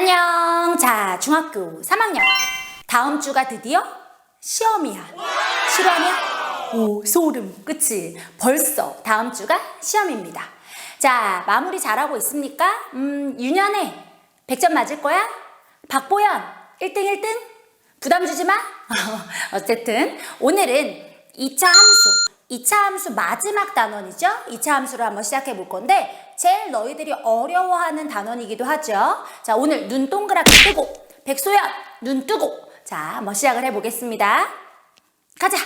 안녕. 자, 중학교 3학년. 다음 주가 드디어 시험이야. 실화냐? 오, 소름. 그치? 벌써 다음 주가 시험입니다. 자, 마무리 잘하고 있습니까? 음, 윤현애, 100점 맞을 거야? 박보연, 1등 1등? 부담 주지 마? 어쨌든, 오늘은 2차 함수, 2차 함수 마지막 단원이죠? 2차 함수를 한번 시작해 볼 건데, 제일 너희들이 어려워하는 단원이기도 하죠. 자, 오늘 눈 동그랗게 뜨고, 백소연, 눈 뜨고. 자, 한번 시작을 해 보겠습니다. 가자!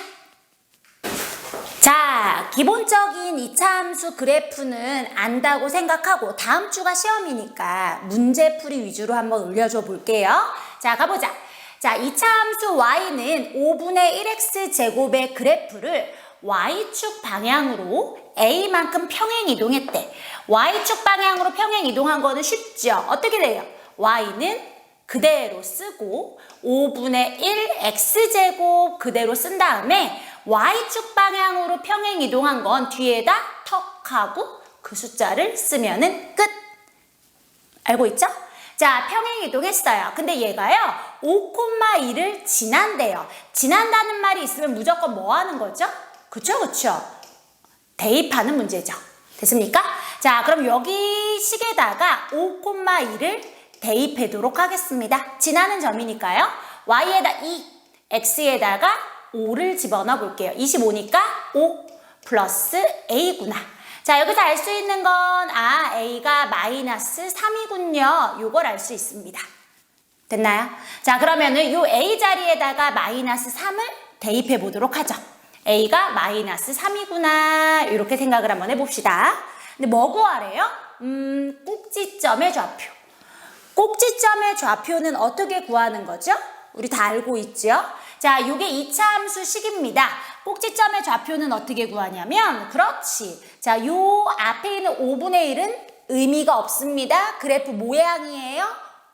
자, 기본적인 이차함수 그래프는 안다고 생각하고 다음 주가 시험이니까 문제풀이 위주로 한번 올려줘 볼게요. 자, 가보자. 자, 이차함수 y는 5분의 1x 제곱의 그래프를 y축 방향으로 a만큼 평행 이동했대. y축 방향으로 평행 이동한 거는 쉽죠. 어떻게 돼요? y는 그대로 쓰고 5분의 1 x제곱 그대로 쓴 다음에 y축 방향으로 평행 이동한 건 뒤에다 턱 하고 그 숫자를 쓰면 은 끝. 알고 있죠? 자, 평행 이동했어요. 근데 얘가요, 5,1을 지난대요. 지난다는 말이 있으면 무조건 뭐 하는 거죠? 그쵸, 그쵸. 대입하는 문제죠. 됐습니까? 자, 그럼 여기 식에다가 5,1을 대입하도록 하겠습니다. 지나는 점이니까요. y에다 2, x에다가 5를 집어넣어 볼게요. 25니까 5 플러스 a구나. 자, 여기서 알 수 있는 건, 아, a가 마이너스 3이군요. 요걸 알 수 있습니다. 됐나요? 자, 그러면은 요 a 자리에다가 마이너스 3을 대입해 보도록 하죠. A가 마이너스 3이구나. 이렇게 생각을 한번 해봅시다. 근데 뭐 구하래요? 음, 꼭지점의 좌표. 꼭지점의 좌표는 어떻게 구하는 거죠? 우리 다 알고 있죠? 자, 이게 2차 함수 식입니다. 꼭지점의 좌표는 어떻게 구하냐면, 그렇지. 자, 요 앞에 있는 5분의 1은 의미가 없습니다. 그래프 모양이에요.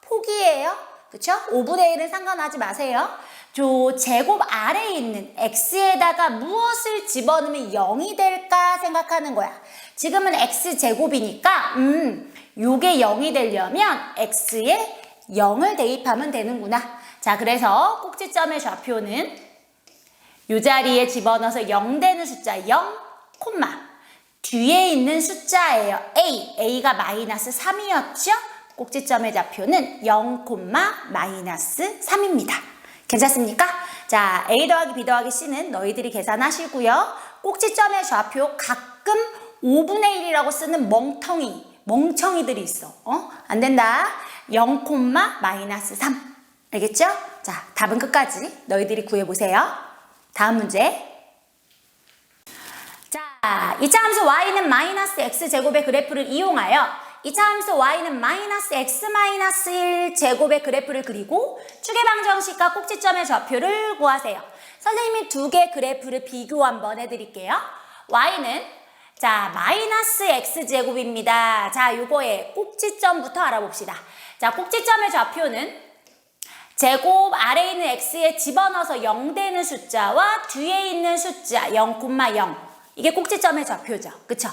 폭이에요. 그쵸? 5분의 1은 상관하지 마세요. 저 제곱 아래에 있는 x에다가 무엇을 집어넣으면 0이 될까 생각하는 거야. 지금은 x제곱이니까, 음, 요게 0이 되려면 x에 0을 대입하면 되는구나. 자, 그래서 꼭지점의 좌표는 요 자리에 집어넣어서 0 되는 숫자 0, 콤마. 뒤에 있는 숫자예요. a. a가 마이너스 3이었죠? 꼭지점의 좌표는 0, 마이너스 3입니다. 괜찮습니까? 자, a 더하기 b 더하기 c는 너희들이 계산하시고요. 꼭지점의 좌표 가끔 5분의 1이라고 쓰는 멍텅이, 멍청이들이 있어. 어? 안 된다. 0, 마이너스 3. 알겠죠? 자, 답은 끝까지 너희들이 구해보세요. 다음 문제. 자, 2차 함수 y는 마이너스 x제곱의 그래프를 이용하여 2차 함수 y는 마이너스 x 마이너스 1 제곱의 그래프를 그리고 축의 방정식과 꼭지점의 좌표를 구하세요. 선생님이 두 개 그래프를 비교 한번 해드릴게요. y는 자 마이너스 x 제곱입니다. 자 요거의 꼭지점부터 알아봅시다. 자 꼭지점의 좌표는 제곱 아래에 있는 x에 집어넣어서 0 되는 숫자와 뒤에 있는 숫자 0,0 이게 꼭지점의 좌표죠. 그쵸?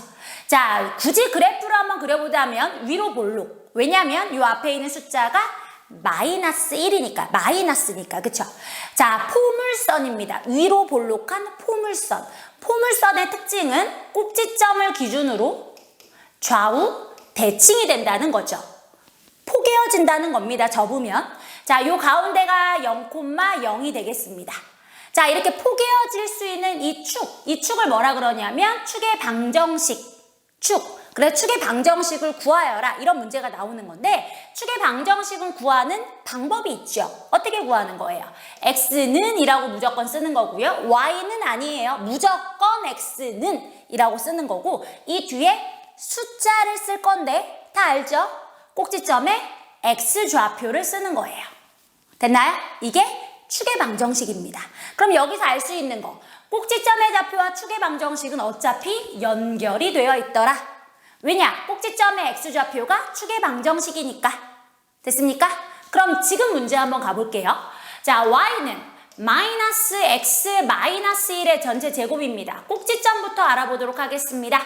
자, 굳이 그래프를 한번 그려보자면 위로 볼록. 왜냐면 이 앞에 있는 숫자가 마이너스 1이니까, 마이너스니까, 그쵸? 자, 포물선입니다. 위로 볼록한 포물선. 포물선의 특징은 꼭지점을 기준으로 좌우 대칭이 된다는 거죠. 포개어진다는 겁니다. 접으면. 자, 요 가운데가 0,0이 되겠습니다. 자, 이렇게 포개어질 수 있는 이 축, 이 축을 뭐라 그러냐면 축의 방정식, 축. 그래, 축의 방정식을 구하여라. 이런 문제가 나오는 건데, 축의 방정식을 구하는 방법이 있죠. 어떻게 구하는 거예요? x는 이라고 무조건 쓰는 거고요. y는 아니에요. 무조건 x는 이라고 쓰는 거고, 이 뒤에 숫자를 쓸 건데, 다 알죠? 꼭지점에 x 좌표를 쓰는 거예요. 됐나요? 이게 축의 방정식입니다. 그럼 여기서 알 수 있는 거. 꼭지점의 좌표와 축의 방정식은 어차피 연결이 되어 있더라. 왜냐? 꼭지점의 x좌표가 축의 방정식이니까. 됐습니까? 그럼 지금 문제 한번 가볼게요. 자, y는 마이너스 x 마이너스 1의 전체 제곱입니다. 꼭지점부터 알아보도록 하겠습니다.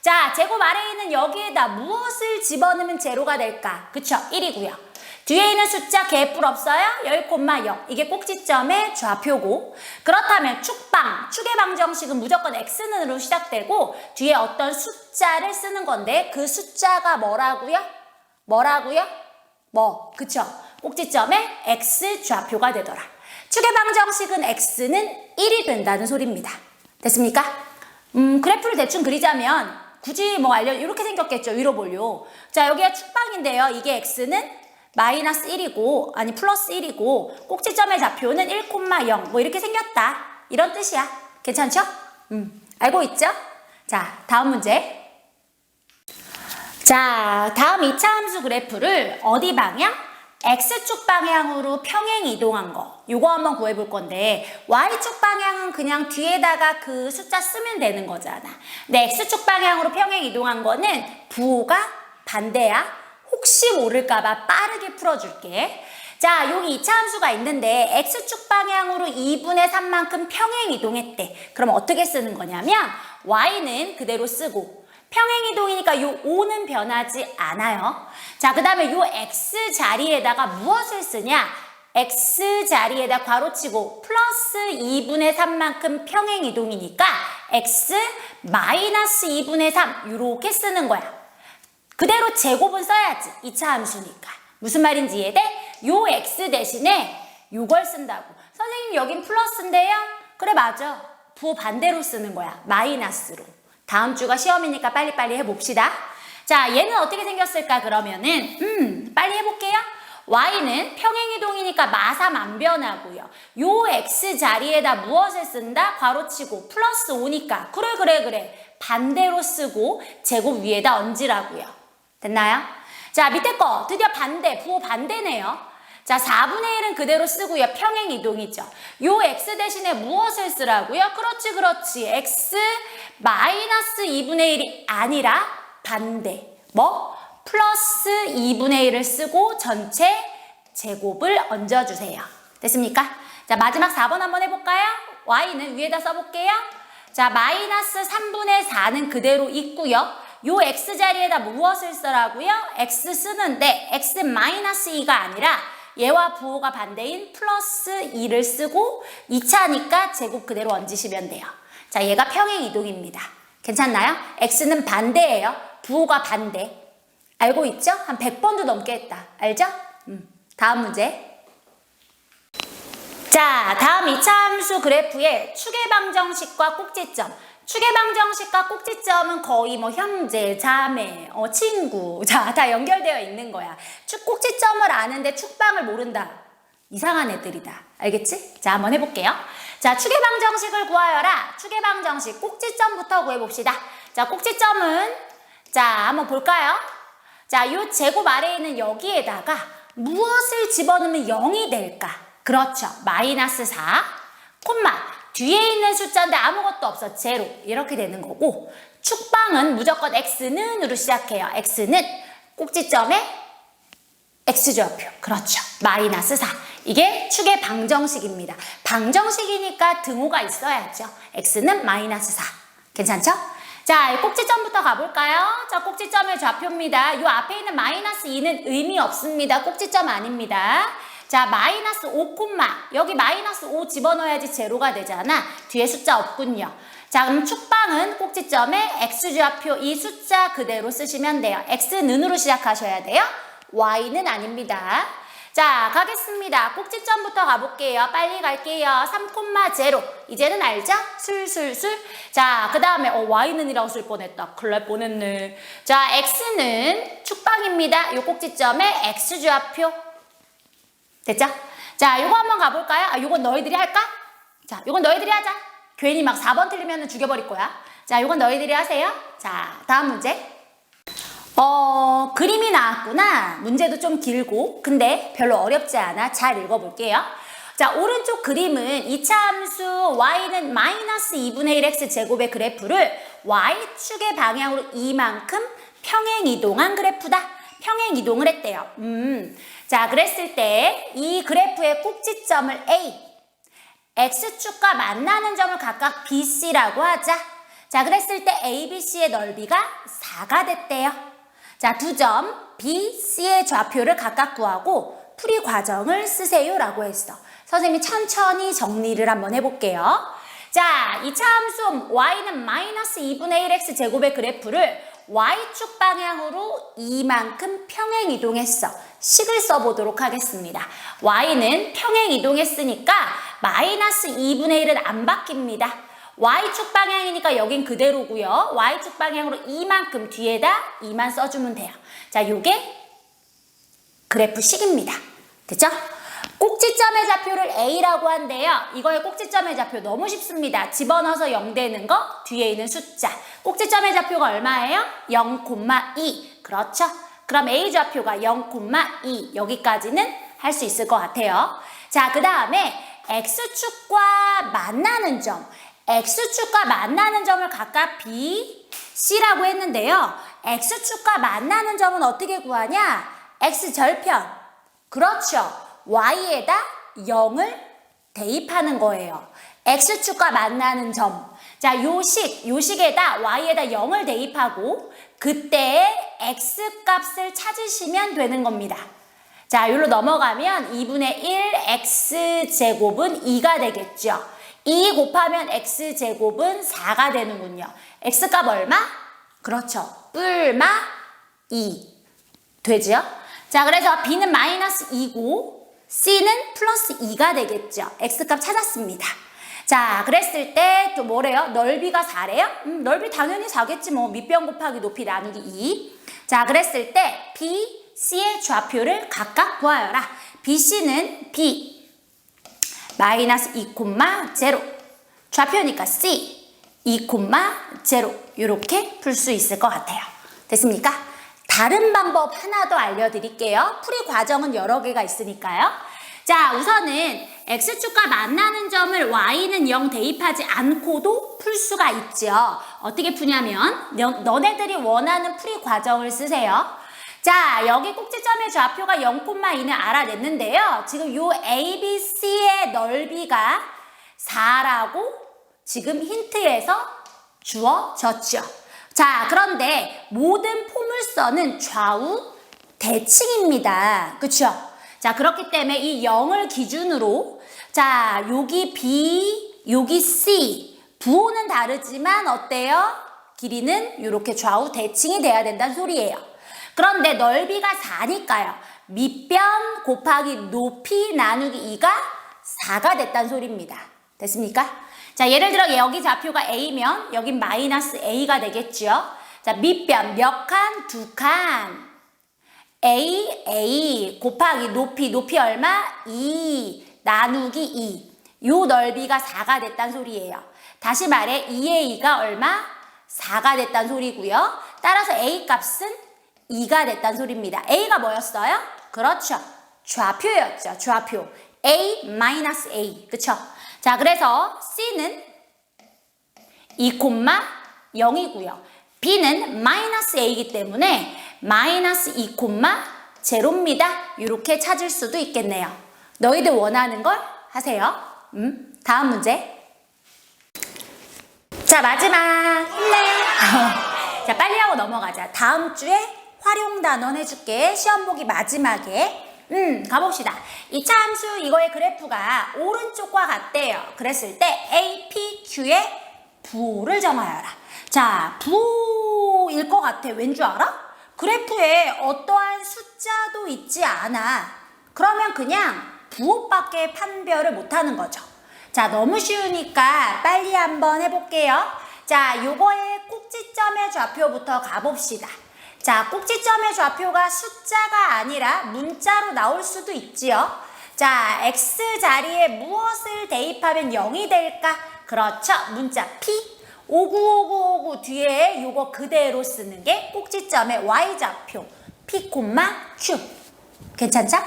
자, 제곱 아래에 있는 여기에다 무엇을 집어넣으면 제로가 될까? 그쵸? 1이고요. 뒤에 있는 숫자 개뿔 없어요? 10,0 이게 꼭지점의 좌표고 그렇다면 축방, 축의 방정식은 무조건 x는으로 시작되고 뒤에 어떤 숫자를 쓰는 건데 그 숫자가 뭐라고요? 뭐라고요? 뭐, 그쵸? 꼭지점의 x 좌표가 되더라. 축의 방정식은 x는 1이 된다는 소리입니다. 됐습니까? 음, 그래프를 대충 그리자면 굳이 뭐 알려 이렇게 생겼겠죠. 위로 볼요. 자, 여기가 축방인데요. 이게 x는 마이너스 1이고 아니 플러스 1이고 꼭지점의 좌표는 1,0 뭐 이렇게 생겼다. 이런 뜻이야. 괜찮죠? 음, 알고 있죠? 자, 다음 문제. 자, 다음 2차 함수 그래프를 어디 방향? X축 방향으로 평행 이동한 거. 요거 한번 구해 볼 건데, Y축 방향은 그냥 뒤에다가 그 숫자 쓰면 되는 거잖아. 근데 X축 방향으로 평행 이동한 거는 부호가 반대야. 혹시 모를까봐 빠르게 풀어줄게. 자, 여기 2차 함수가 있는데 x축 방향으로 2분의 3만큼 평행 이동했대. 그럼 어떻게 쓰는 거냐면 y는 그대로 쓰고 평행 이동이니까 요 5는 변하지 않아요. 자, 그 다음에 요 x 자리에다가 무엇을 쓰냐? x 자리에다 괄호치고 플러스 2분의 3만큼 평행 이동이니까 x 마이너스 2분의 3 이렇게 쓰는 거야. 그대로 제곱은 써야지. 2차 함수니까. 무슨 말인지 이해돼? 요 x 대신에 요걸 쓴다고. 선생님 여긴 플러스인데요? 그래 맞아. 부호 반대로 쓰는 거야. 마이너스로. 다음 주가 시험이니까 빨리빨리 해봅시다. 자 얘는 어떻게 생겼을까 그러면은 음 빨리 해볼게요. y는 평행이동이니까 마삼 안 변하고요. 요 x 자리에다 무엇을 쓴다? 괄호치고 플러스 5니까 그래 그래 그래 반대로 쓰고 제곱 위에다 얹으라고요. 됐나요? 자, 밑에 거 드디어 반대, 부호 반대네요. 자, 4분의 1은 그대로 쓰고요. 평행 이동이죠. 요 x 대신에 무엇을 쓰라고요? 그렇지, 그렇지. x 마이너스 2분의 1이 아니라 반대. 뭐? 플러스 2분의 1을 쓰고 전체 제곱을 얹어주세요. 됐습니까? 자, 마지막 4번 한번 해볼까요? y는 위에다 써볼게요. 자, 마이너스 3분의 4는 그대로 있고요. 요 x 자리에다 무엇을 쓰라고요? x 쓰는데 x 마이너스 2가 아니라 얘와 부호가 반대인 플러스 2를 쓰고 2차니까 제곱 그대로 얹으시면 돼요. 자, 얘가 평행 이동입니다. 괜찮나요? x는 반대예요. 부호가 반대. 알고 있죠? 한 100번도 넘게 했다. 알죠? 음. 다음 문제. 자, 다음 2차 함수 그래프의 축의 방정식과 꼭지점. 축의 방정식과 꼭지점은 거의 뭐 형제, 자매, 어, 친구, 자, 다 연결되어 있는 거야. 축 꼭지점을 아는데 축방을 모른다. 이상한 애들이다. 알겠지? 자, 한번 해볼게요. 자, 축의 방정식을 구하여라. 축의 방정식 꼭지점부터 구해봅시다. 자, 꼭지점은 자, 한번 볼까요? 자, 요 제곱 아래에 있는 여기에다가 무엇을 집어넣으면 0이 될까? 그렇죠. 마이너스 4, 콤마. 뒤에 있는 숫자인데 아무것도 없어. 제로. 이렇게 되는 거고 축방은 무조건 x는으로 시작해요. x는 꼭지점에 x좌표. 그렇죠. 마이너스 4. 이게 축의 방정식입니다. 방정식이니까 등호가 있어야죠. x는 마이너스 4. 괜찮죠? 자, 꼭지점부터 가볼까요? 자, 꼭지점의 좌표입니다. 요 앞에 있는 마이너스 2는 의미 없습니다. 꼭지점 아닙니다. 자, 마이너스 5 콤마. 여기 마이너스 5 집어넣어야지 제로가 되잖아. 뒤에 숫자 없군요. 자, 그럼 축방은 꼭지점에 x좌표 이 숫자 그대로 쓰시면 돼요. x는으로 시작하셔야 돼요. y는 아닙니다. 자, 가겠습니다. 꼭지점부터 가볼게요. 빨리 갈게요. 3,0. 이제는 알죠? 술술술. 자, 그 다음에 어, y는이라고 쓸 뻔했다. 큰일 날 뻔했네. 자, x는 축방입니다. 요 꼭지점에 x좌표. 됐죠? 자, 요거 한번 가볼까요? 아, 요건 너희들이 할까? 자, 요건 너희들이 하자. 괜히 막 4번 틀리면 죽여버릴 거야. 자, 요건 너희들이 하세요. 자, 다음 문제. 어, 그림이 나왔구나. 문제도 좀 길고, 근데 별로 어렵지 않아. 잘 읽어볼게요. 자, 오른쪽 그림은 2차 함수 y는 마이너스 2분의 1x 제곱의 그래프를 y축의 방향으로 이만큼 평행 이동한 그래프다. 평행 이동을 했대요. 음. 자, 그랬을 때 이 그래프의 꼭지점을 A, X축과 만나는 점을 각각 BC라고 하자. 자, 그랬을 때 ABC의 넓이가 4가 됐대요. 자, 두 점 B, C의 좌표를 각각 구하고 풀이 과정을 쓰세요라고 했어. 선생님이 천천히 정리를 한번 해볼게요. 자, 이 차 함수 y는 마이너스 2분의 1x 제곱의 그래프를 y축 방향으로 이만큼 평행 이동했어. 식을 써보도록 하겠습니다. y는 평행 이동했으니까 마이너스 2분의 1은 안 바뀝니다. y축 방향이니까 여긴 그대로고요. y축 방향으로 이만큼 뒤에다 2만 써주면 돼요. 자, 요게 그래프 식입니다. 됐죠? 꼭지점의 좌표를 A라고 한대요. 이거의 꼭지점의 좌표 너무 쉽습니다. 집어넣어서 0 되는 거, 뒤에 있는 숫자. 꼭지점의 좌표가 얼마예요? 0,2. 그렇죠? 그럼 A 좌표가 0,2. 여기까지는 할 수 있을 것 같아요. 자, 그 다음에 X축과 만나는 점. X축과 만나는 점을 각각 B, C라고 했는데요. X축과 만나는 점은 어떻게 구하냐? X절편. 그렇죠. Y에다 0을 대입하는 거예요. X축과 만나는 점. 자, 요식, 요식에다 Y에다 0을 대입하고 그때의 X 값을 찾으시면 되는 겁니다. 자, 여기로 넘어가면 2분의 1 X제곱은 2가 되겠죠. 2 곱하면 X제곱은 4가 되는군요. X값 얼마? 그렇죠. 뿔마 2. 되지요? 자, 그래서 B는 마이너스 2고 C는 플러스 2가 되겠죠. X값 찾았습니다. 자, 그랬을 때 또 뭐래요? 넓이가 4래요? 음, 넓이 당연히 4겠지 뭐. 밑변 곱하기 높이 나누기 2. 자, 그랬을 때 B, C의 좌표를 각각 구하여라. BC는 B 마이너스 2,0 좌표니까 C 2,0 이렇게 풀 수 있을 것 같아요. 됐습니까? 다른 방법 하나 더 알려드릴게요. 풀이 과정은 여러 개가 있으니까요. 자, 우선은 X축과 만나는 점을 Y는 0 대입하지 않고도 풀 수가 있죠. 어떻게 푸냐면 너, 너네들이 원하는 풀이 과정을 쓰세요. 자, 여기 꼭지점의 좌표가 0,2는 알아냈는데요. 지금 요 ABC의 넓이가 4라고 지금 힌트에서 주어졌죠. 자, 그런데 모든 포물선은 좌우 대칭입니다. 그쵸? 자, 그렇기 때문에 이 0을 기준으로 자, 여기 B, 여기 C 부호는 다르지만 어때요? 길이는 이렇게 좌우 대칭이 돼야 된다는 소리예요. 그런데 넓이가 4니까요. 밑변 곱하기 높이 나누기 2가 4가 됐다는 소리입니다. 됐습니까? 자, 예를 들어 여기 좌표가 A면 여긴 마이너스 A가 되겠죠. 자, 밑변 몇 칸? 두 칸. A, A 곱하기 높이, 높이 얼마? 2 나누기 2. 요 넓이가 4가 됐단 소리예요. 다시 말해 2의 2가 얼마? 4가 됐단 소리고요. 따라서 A 값은 2가 됐단 소리입니다. A가 뭐였어요? 그렇죠. 좌표였죠. 좌표. A 마이너스 A. 그쵸? 자, 그래서 C는 2,0이고요. B는 마이너스 A이기 때문에 마이너스 2,0입니다. 이렇게 찾을 수도 있겠네요. 너희들 원하는 걸 하세요. 음, 다음 문제. 자, 마지막. 힘내. 자, 빨리 하고 넘어가자. 다음 주에 활용 단원 해줄게. 시험 보기 마지막에. 음, 가봅시다. 이차 함수 이거의 그래프가 오른쪽과 같대요. 그랬을 때 A, P, Q의 부호를 정하여라. 자, 부호일 것 같아. 왠 줄 알아? 그래프에 어떠한 숫자도 있지 않아. 그러면 그냥 부호밖에 판별을 못하는 거죠. 자, 너무 쉬우니까 빨리 한번 해볼게요. 자, 요거의 꼭지점의 좌표부터 가봅시다. 자, 꼭지점의 좌표가 숫자가 아니라 문자로 나올 수도 있지요. 자, x 자리에 무엇을 대입하면 0이 될까? 그렇죠. 문자 p 595959 뒤에 요거 그대로 쓰는 게 꼭지점의 y좌표 p, q. 괜찮죠?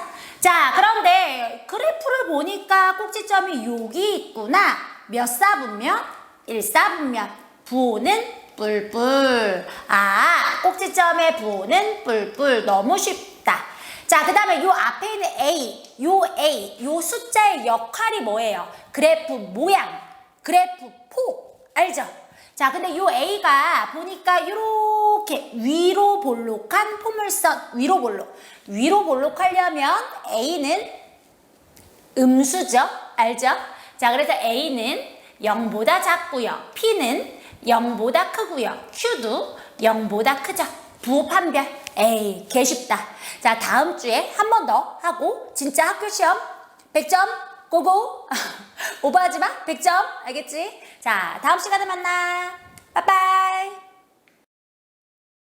자, 그런데 그래프를 보니까 꼭지점이 여기 있구나. 몇 사분면? 1사분면. 부호는 뿔뿔. 아, 꼭지점의 부호는 뿔뿔. 너무 쉽다. 자, 그 다음에 요 앞에 있는 A, 요 A, 요 숫자의 역할이 뭐예요? 그래프 모양, 그래프 폭. 알죠? 자, 근데 요 A가 보니까 이렇게 위로 볼록한 포물선, 위로 볼록. 위로 볼록하려면 A는 음수죠? 알죠? 자, 그래서 A는 0보다 작고요. P는 0보다 크고요. Q도 0보다 크죠. 부호 판별. 에이, 개 쉽다. 자, 다음 주에 한 번 더 하고 진짜 학교 시험 100점 고고. 오버하지 마. 100점. 알겠지? 자, 다음 시간에 만나. 빠빠이.